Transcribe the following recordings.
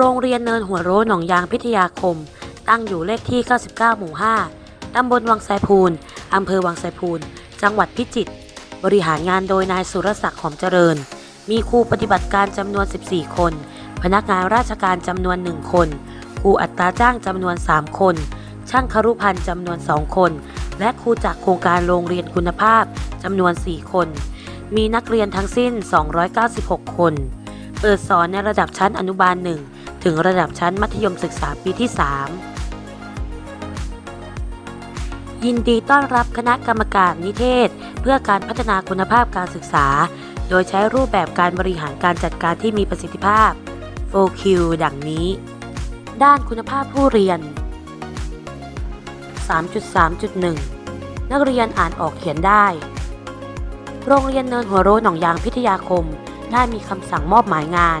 โรงเรียนเนินหัวโรหนองยางพิทยาคม ตั้งอยู่เลขที่ 99 หมู่ 5 ตำบลวังไซพูน อำเภอวังไซพูน จังหวัดพิจิตร บริหารงานโดยนายสุรศักดิ์หอมเจริญ มีครูปฏิบัติการจำนวน 14 คน พนักงานราชการจำนวน 1 คน ครูอัตราจ้างจำนวน 3 คน ช่างครุพันธ์จำนวน 2 คน และครูจากโครงการโรงเรียนคุณภาพจำนวน 4 คน มีนักเรียนทั้งสิ้น 296 คน เปิดสอนในระดับชั้นอนุบาล1 ถึงระดับชั้นมัธยมศึกษาปีที่ 3 ยินดีต้อนรับคณะกรรมการนิเทศ เพื่อการพัฒนาคุณภาพการศึกษา โดยใช้รูปแบบการบริหารการจัดการที่มีประสิทธิภาพ 4Q ดังนี้ ด้านคุณภาพผู้เรียน 3.3.1 นักเรียนอ่านออกเขียนได้ โรงเรียนเนินหัวโรหนองยางพิทยาคม ได้มีคำสั่งมอบหมายงาน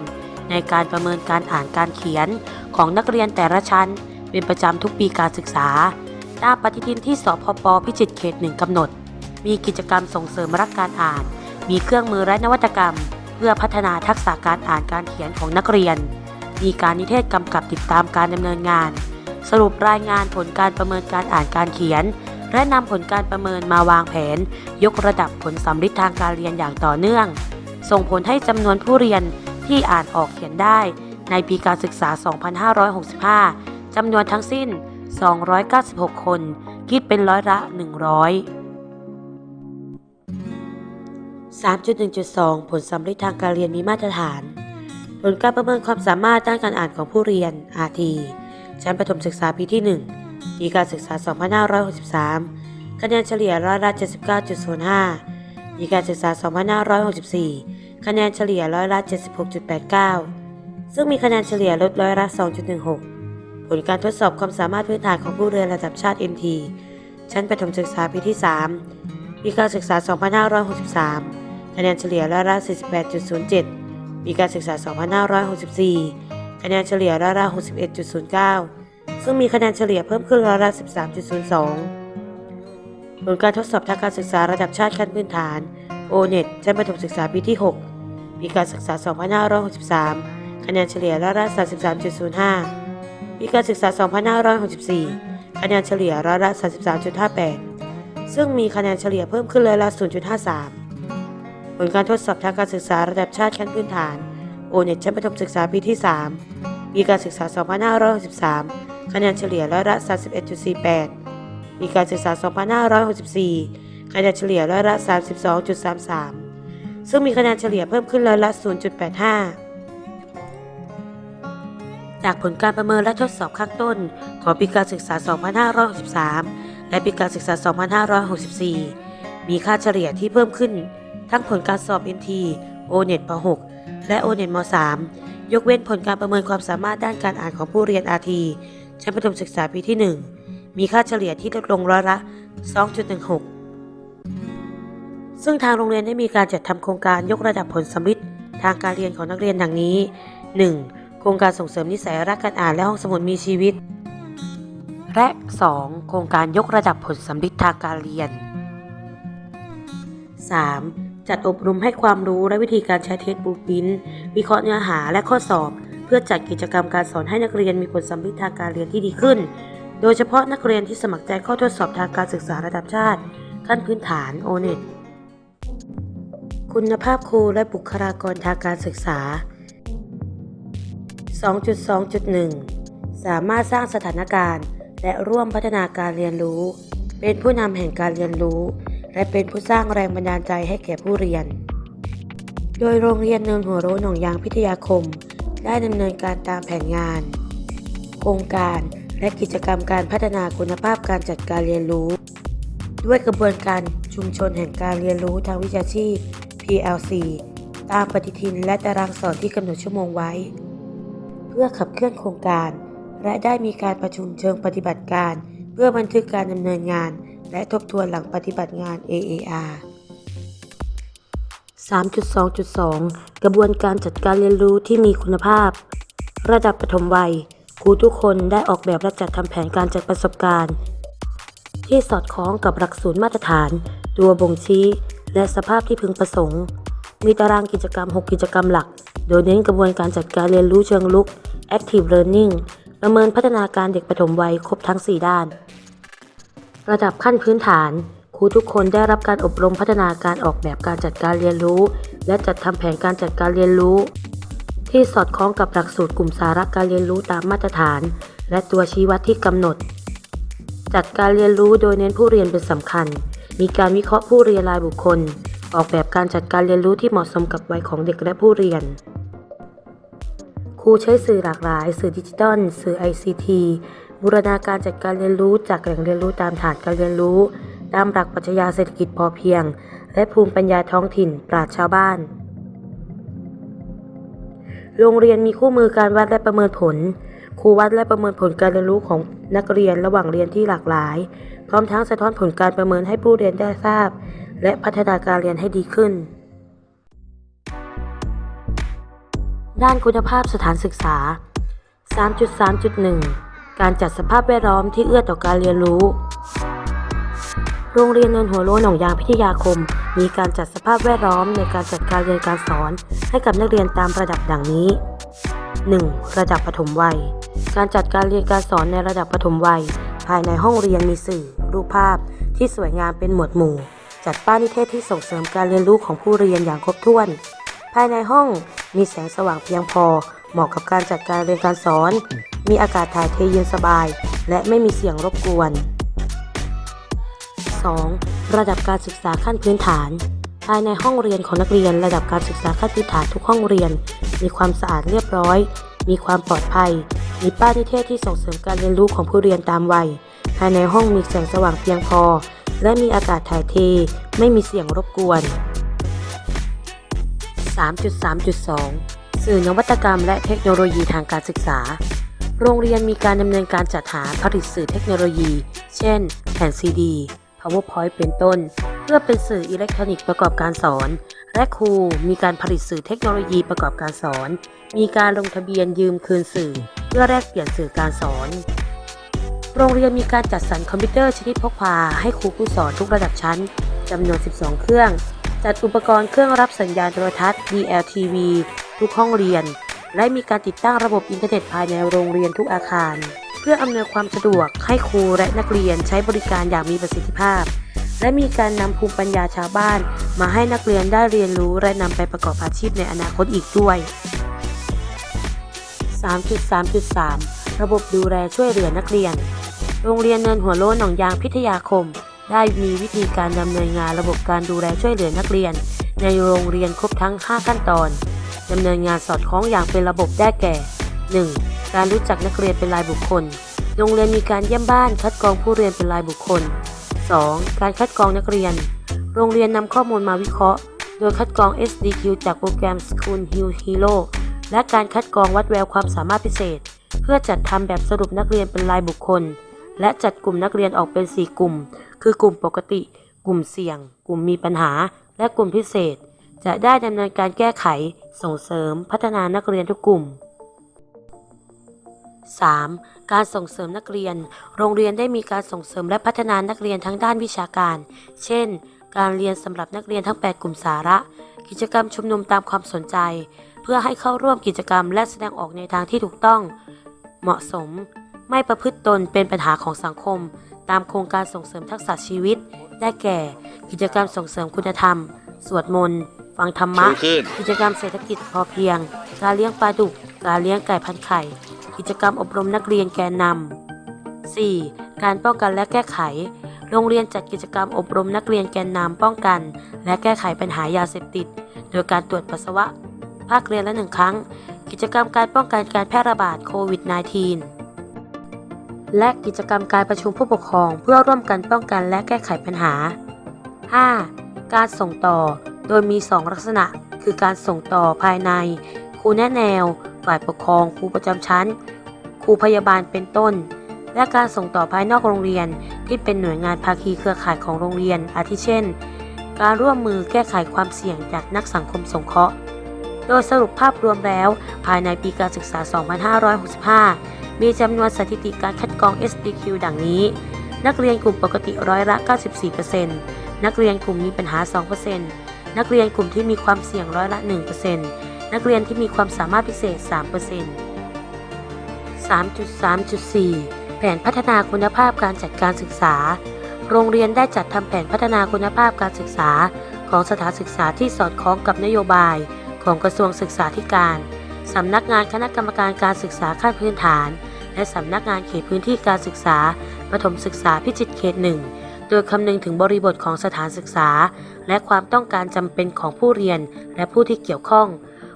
ในการประเมินการอ่านการเขียนของนักเรียนแต่ละชั้น เป็นประจำทุกปีการศึกษา ตามปฏิทินที่สพปพิจิตรเขตหนึ่งกำหนด มีกิจกรรมส่งเสริมรักการอ่าน มีเครื่องมือและนวัตกรรม เพื่อพัฒนาทักษะการอ่านการเขียนของนักเรียน มีการนิเทศกำกับติดตามการดำเนินงาน สรุปรายงานผลการประเมินการอ่านการเขียน และนำผลการประเมินมาวางแผน ยกระดับผลสำลิดทางการเรียนอย่างต่อเนื่อง ส่งผลให้จำนวนผู้เรียน ที่อ่านออกเขียนได้ในปีการศึกษา 2565 จำนวนทั้งสิ้น 296 คน คิดเป็นร้อยละ 100 3.1.2 ผลสำลิดทางการเรียนมีมาตรฐาน ผลการประเมินความสามารถด้านการอ่านของผู้เรียน RT ชั้นประถมศึกษาปีที่ 1 ปีการศึกษา 2563 คะแนนเฉลี่ยร้อยละ 79.05 ปีการศึกษา 2564 คะแนนเฉลี่ยร้อยละ 76.89 ซึ่งมีคะแนนเฉลี่ยลดร้อยละ 2.16 ผลการทดสอบความสามารถพื้นฐานของผู้เรียนระดับชาติ MT ชั้นประถมศึกษาปีที่ 3 ปีการศึกษา 2563 คะแนนเฉลี่ยร้อยละ 48.07 ปีการศึกษา 2564 คะแนนเฉลี่ยร้อยละ 61.09 ซึ่งมีคะแนนเฉลี่ยเพิ่มขึ้นร้อยละ 13.02ผลการทดสอบทางการศึกษาระดับชาติขั้นพื้นฐาน O-NET ชั้นประถมศึกษาปีที่ 6 ปีการศึกษา 2563 คะแนนเฉลี่ยร้อยละ 33.05 ปีการศึกษา 2564 คะแนนเฉลี่ยร้อยละ 33.58 ซึ่งมีคะแนนเฉลี่ยเพิ่มขึ้นร้อยละ 0.53 ผลการทดสอบทางการศึกษาระดับชาติขั้นพื้นฐานโอเน็ตชั้นประถมศึกษาปีที่ 3 ปีการศึกษา 2563 คะแนนเฉลี่ยร้อยละ 31.48 ปีการศึกษา 2564 คะแนนเฉลี่ยร้อยละ 32.33 ซึ่งมีคะแนนเฉลี่ยเพิ่มขึ้นร้อยละ 0.85 จากผลการประเมินและทดสอบข้างต้น ของปีการศึกษา 2563 และปีการศึกษา 2564 มีค่าเฉลี่ยที่เพิ่มขึ้น ทั้งผลการสอบ NT O-NET ป .6 และ O-NET ม .3 ยกเว้นผลการประเมินความสามารถด้านการอ่านของผู้เรียน RT ชั้นประถมศึกษาปีที่ 1 มีค่าเฉลี่ยที่ลดลงร้อยละ 2.16 ซึ่งทางโรงเรียนได้มีการจัดทำโครงการยกระดับผลสำลิดทางการเรียนของนักเรียนดังนี้ 1. โครงการส่งเสริมนิสัยรักการอ่านและห้องสมุดมีชีวิต และ 2. โครงการยกระดับผลสำลิดทางการเรียน 3. จัดอบรมให้ความรู้และวิธีการใช้เทสบูปินวิเคราะห์เนื้อหาและข้อสอบ เพื่อจัดกิจกรรมการสอนให้นักเรียนมีผลสำลิดทางการเรียนที่ดีขึ้น โดยเฉพาะนักเรียนที่สมัครใจเข้าทดสอบทางการศึกษาระดับชาติ ขั้นพื้นฐาน o n e t คุณภาพครูและบุคลากรทางการศึกษา 2.2.1 สามารถสร้างสถานการณ์ และร่วมพัฒนาการเรียนรู้ เป็นผู้นำแห่งการเรียนรู้ และเป็นผู้สร้างแรงบันดาลใจให้แก่ผู้เรียน โดยโรงเรียนเนินหัวโรหนองยางพิทยาคม ได้ดำเนินการตามแผนงาน โครงการและกิจกรรมการพัฒนาคุณภาพการจัดการเรียนรู้ ด้วยกระบวนการชุมชนแห่งการเรียนรู้ทางวิชาชีพ PLC ตามปฏิทินและตารางสอนที่กำหนดชั่วโมงไว้ เพื่อขับเคลื่อนโครงการ และได้มีการประชุมเชิงปฏิบัติการ เพื่อบันทึกการดำเนินงาน และทบทวนหลังปฏิบัติงาน AAR 3.2.2 กระบวนการจัดการเรียนรู้ที่มีคุณภาพ ระดับปฐมวัย ครูทุกคนได้ออกแบบและจัดทำแผนการจัดประสบการณ์ ที่สอดคล้องกับหลักสูตรมาตรฐาน ตัวบ่งชี้ และสภาพที่พึงประสงค์ มีตารางกิจกรรม 6 กิจกรรมหลัก โดยเน้นกระบวนการจัดการเรียนรู้เชิงลุก Active Learning ประเมินพัฒนาการเด็กปฐมวัยครบทั้ง 4 ด้าน ระดับขั้นพื้นฐาน ครูทุกคนได้รับการอบรมพัฒนาการออกแบบการจัดการเรียนรู้ และจัดทำแผนการจัดการเรียนรู้ ที่สอดคล้องกับหลักสูตรกลุ่มสาระการเรียนรู้ตามมาตรฐาน และตัวชี้วัดที่กำหนด จัดการเรียนรู้โดยเน้นผู้เรียนเป็นสำคัญ มีการวิเคราะห์ผู้เรียนรายบุคคล ออกแบบการจัดการเรียนรู้ที่เหมาะสมกับวัยของเด็กและผู้เรียน ครูใช้สื่อหลากหลาย สื่อดิจิทัลสื่อ ICT บูรณาการจัดการเรียนรู้จากแหล่งเรียนรู้ตามฐานการเรียนรู้ ตามหลักปรัชญาเศรษฐกิจพอเพียง และภูมิปัญญาท้องถิ่น ปราชชาวบ้าน โรงเรียนมีคู่มือการวัดและประเมินผล ครูวัดและประเมินผลการเรียนรู้ของนักเรียนระหว่างเรียนที่หลากหลาย พร้อมทั้งสะท้อนผลการประเมินให้ผู้เรียนได้ทราบ และพัฒนาการเรียนให้ดีขึ้น ด้านคุณภาพสถานศึกษา 3.3.1 การจัดสภาพแวดล้อมที่เอื้อต่อการเรียนรู้ โรงเรียนเนินหัวโล้นหนองยางพิทยาคม มีการจัดสภาพแวดล้อมในการจัดการเรียนการสอน ให้กับนักเรียนตามระดับดังนี้ 1. ระดับปฐมวัย การจัดการเรียนการสอนในระดับปฐมวัย ภายในห้องเรียนมีสื่อ รูปภาพที่สวยงามเป็นหมวดหมู่ จัดป้ายนิเทศที่ส่งเสริมการเรียนรู้ของผู้เรียนอย่างครบถ้วน ภายในห้องมีแสงสว่างเพียงพอ เหมาะกับการจัดการเรียนการสอน มีอากาศถ่ายเทเย็นสบาย และไม่มีเสียงรบกวน 2. ระดับการศึกษาขั้นพื้นฐาน ภายในห้องเรียนของนักเรียนระดับการศึกษาขั้นพื้นฐานทุกห้องเรียน มีความสะอาดเรียบร้อย มีความปลอดภัย มีป้ายนิเทศที่ส่งเสริมการเรียนรู้ของผู้เรียนตามวัย ภายในห้องมีแสงสว่างเพียงพอ และมีอากาศถ่ายเท ไม่มีเสียงรบกวน 3.3.2 สื่อนวัตกรรมและเทคโนโลยีทางการศึกษา โรงเรียนมีการดำเนินการจัดหาผลิตสื่อเทคโนโลยี เช่น แผ่นซีดี PowerPoint เป็นต้น พื่อเป็นสื่ออิเล็กทรอนิกส์ประกอบการสอน และครูมีการผลิตสื่อเทคโนโลยีประกอบการสอน มีการลงทะเบียนยืมคืนสื่อ เพื่อแลกเปลี่ยนสื่อการสอน โรงเรียนมีการจัดสรรคอมพิวเตอร์ชนิดพกพาให้ครูผู้สอนทุกระดับชั้นจำนวน 12 เครื่อง จัดอุปกรณ์เครื่องรับสัญญาณโทรทัศน์ DLTV ทุกห้องเรียน และมีการติดตั้งระบบอินเทอร์เน็ตภายในโรงเรียนทุกอาคาร เพื่ออำนวยความสะดวกให้ครูและนักเรียนใช้บริการอย่างมีประสิทธิภาพ และมีการนำภูมิปัญญาชาวบ้าน มาให้นักเรียนได้เรียนรู้และนำไปประกอบอาชีพในอนาคตอีกด้วย 3.3.3 ระบบดูแลช่วยเหลือนักเรียน โรงเรียนเนินหัวโล้นหนองยางพิทยาคม ได้มีวิธีการดำเนินงานระบบการดูแลช่วยเหลือนักเรียน ในโรงเรียนครบทั้ง 5 ขั้นตอนดำเนินงานสอดคล้องอย่างเป็นระบบได้แก่ 1. การรู้จักนักเรียนเป็นรายบุคคล โรงเรียนมีการเยี่ยมบ้านคัดกรองผู้เรียนเป็นรายบุคคล 2. การคัดกรองนักเรียน โรงเรียนนำข้อมูลมาวิเคราะห์ โดยคัดกรอง SDQ จากโปรแกรม School Hill Hero และการคัดกรองวัดแววความสามารถพิเศษ เพื่อจัดทำแบบสรุปนักเรียนเป็นรายบุคคล และจัดกลุ่มนักเรียนออกเป็น 4 กลุ่ม คือกลุ่มปกติ กลุ่มเสี่ยง กลุ่มมีปัญหา และกลุ่มพิเศษ จะได้ดำเนินการแก้ไข ส่งเสริม พัฒนานักเรียนทุกกลุ่ม 3. การส่งเสริมนักเรียน โรงเรียนได้มีการส่งเสริมและพัฒนานักเรียนทั้งด้านวิชาการ เช่น การเรียนสำหรับนักเรียนทั้ง 8 กลุ่มสาระ กิจกรรมชุมนุมตามความสนใจ เพื่อให้เข้าร่วมกิจกรรมและแสดงออกในทางที่ถูกต้อง เหมาะสม ไม่ประพฤติตนเป็นปัญหาของสังคม ตามโครงการส่งเสริมทักษะชีวิต ได้แก่ กิจกรรมส่งเสริมคุณธรรม สวดมนต์ฟังธรรมะชูขึ้นกิจกรรมเศรษฐกิจพอเพียง การเลี้ยงปลาดุก การเลี้ยงไก่พันไข่ กิจกรรมอบรมนักเรียนแกนนำ 4. การป้องกันและแก้ไข โรงเรียนจัดกิจกรรมอบรมนักเรียนแกนนำป้องกัน และแก้ไขปัญหายาเสพติด โดยการตรวจปัสสาวะ ภาคเรียนละหนึ่งครั้ง กิจกรรมการป้องกันการแพร่ระบาดโควิด -19 และกิจกรรมการประชุมผู้ปกครองเพื่อร่วมกันป้องกันและแก้ไขปัญหา 5. การส่งต่อ โดยมี 2 ลักษณะ คือการส่งต่อภายใน ครูแนะแนว ฝ่ายปกครองครูประจำชั้น ครูพยาบาลเป็นต้น และการส่งต่อภายนอกโรงเรียนที่เป็นหน่วยงานภาคีเครือข่ายของโรงเรียน อาทิเช่น การร่วมมือแก้ไขความเสี่ยงจากนักสังคมสงเคราะห์ โดยสรุปภาพรวมแล้ว ภายในปีการศึกษา 2565 มีจำนวนสถิติการคัดกรอง SDQ ดังนี้ นักเรียนกลุ่มปกติร้อยละ 94%นักเรียนกลุ่มมีปัญหา 2%นักเรียนกลุ่มที่มีความเสี่ยงร้อยละ 1% นักเรียนที่มีความสามารถพิเศษ 3% 3.3.4 แผนพัฒนาคุณภาพการจัดการศึกษา โรงเรียนได้จัดทำแผนพัฒนาคุณภาพการศึกษา ของสถานศึกษาที่สอดคล้องกับนโยบาย ของกระทรวงศึกษาธิการ สำนักงานคณะกรรมการการศึกษาขั้นพื้นฐาน และสำนักงานเขตพื้นที่การศึกษาประถมศึกษาพิจิตรเขตหนึ่งโดยคำนึงถึงบริบทของสถานศึกษา และความต้องการจำเป็นของผู้เรียนและผู้ที่เกี่ยวข้อง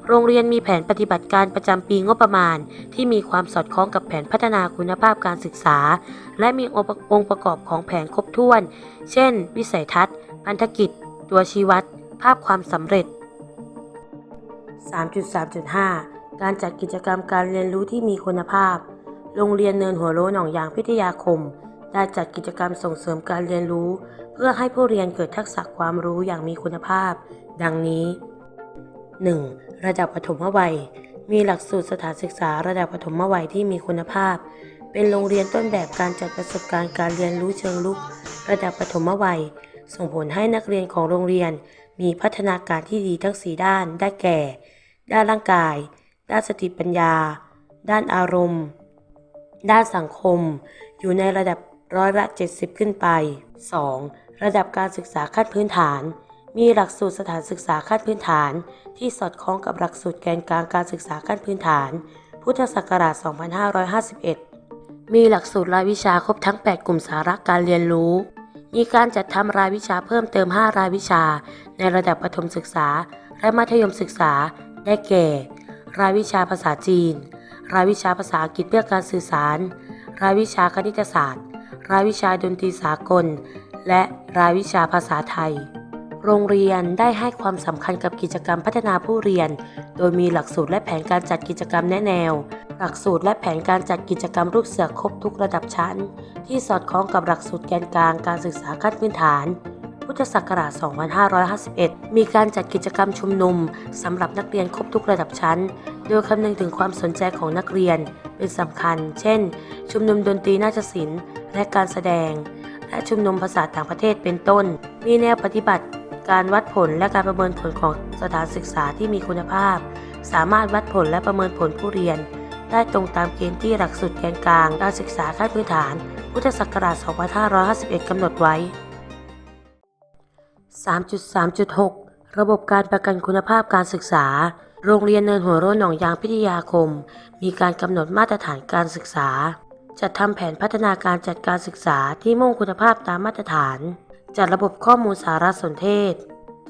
โรงเรียนมีแผนปฏิบัติการประจำปีงบประมาณ ที่มีความสอดคล้องกับแผนพัฒนาคุณภาพการศึกษา และมีองค์ประกอบของแผนครบถ้วน เช่น วิสัยทัศน์ พันธกิจ ตัวชี้วัด ภาพความสำเร็จ 3.3.5 การจัดกิจกรรมการเรียนรู้ที่มีคุณภาพ โรงเรียนเนินหัวโลหนองยางพิทยาคม ได้จัดกิจกรรมส่งเสริมการเรียนรู้ เพื่อให้ผู้เรียนเกิดทักษะความรู้อย่างมีคุณภาพ ดังนี้ 1. ระดับปฐมวัย มีหลักสูตรสถานศึกษาระดับปฐมวัยที่มีคุณภาพ เป็นโรงเรียนต้นแบบการจัดประสบการณ์การเรียนรู้เชิงลุก ระดับปฐมวัย ส่งผลให้นักเรียนของโรงเรียน มีพัฒนาการที่ดีทั้ง 4 ด้าน ได้แก่ ด้านร่างกาย ด้านสติปัญญา ด้านอารมณ์ ด้านสังคม อยู่ในระดับร้อยละ 70 ขึ้นไป 2. ระดับการศึกษาขั้นพื้นฐาน มีหลักสูตรสถานศึกษาขั้นพื้นฐาน ที่สอดคล้องกับหลักสูตรแกนกลางการศึกษาขั้นพื้นฐาน พุทธศักราช 2551 มีหลักสูตรรายวิชาครบทั้ง 8 กลุ่มสาระการเรียนรู้ มีการจัดทำรายวิชาเพิ่มเติม 5 รายวิชา ในระดับประถมศึกษา และมัธยมศึกษา ได้แก่ รายวิชาภาษาจีน รายวิชาภาษาอังกฤษเพื่อการสื่อสาร รายวิชาคณิตศาสตร์ รายวิชาดนตรีสากล และรายวิชาภาษาไทย โรงเรียนได้ให้ความสำคัญกับกิจกรรมพัฒนาผู้เรียน โดยมีหลักสูตรและแผนการจัดกิจกรรมแนะแนว หลักสูตรและแผนการจัดกิจกรรมลูกเสือครบทุกระดับชั้น ที่สอดคล้องกับหลักสูตรแกนกลางการศึกษาขั้นพื้นฐาน พุทธศักราช 2551 มีการจัดกิจกรรมชุมนุมสำหรับนักเรียนครบทุกระดับชั้น โดยคำนึงถึงความสนใจของนักเรียนเป็นสำคัญ เช่น ชุมนุมดนตรีนาฏศิลป์และการแสดง และชุมนุมภาษาต่างประเทศเป็นต้น มีแนวปฏิบัติ การวัดผลและการประเมินผลของสถานศึกษาที่มีคุณภาพ สามารถวัดผลและประเมินผลผู้เรียน ได้ตรงตามเกณฑ์ที่หลักสูตรแกนกลางการศึกษาขั้นพื้นฐาน พุทธศักราช 2551 กำหนดไว้ 3.3.6 ระบบการประกันคุณภาพการศึกษา โรงเรียนเนินหัวร่หนองยางพิทยาคม มีการกำหนดมาตรฐานการศึกษา จัดทำแผนพัฒนาการจัดการศึกษาที่มุ่งคุณภาพตามมาตรฐาน จัดระบบข้อมูลสารสนเทศ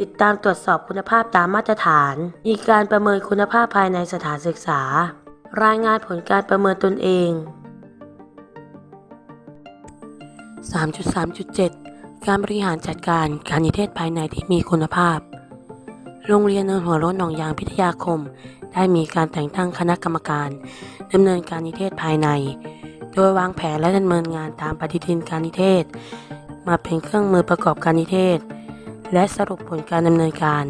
ติดตามตรวจสอบคุณภาพตามมาตรฐาน มีการประเมินคุณภาพภายในสถานศึกษา รายงานผลการประเมินตนเอง 3.3.7 การบริหารจัดการการนิเทศภายในที่มีคุณภาพ โรงเรียนเนินหัวโล้นหนองยางพิทยาคม ได้มีการแต่งตั้งคณะกรรมการดำเนินการนิเทศภายใน โดยวางแผนและดำเนินงานตามปฏิทินการนิเทศ มาเป็นเครื่องมือประกอบการนิเทศ และสรุปผลการดำเนินการ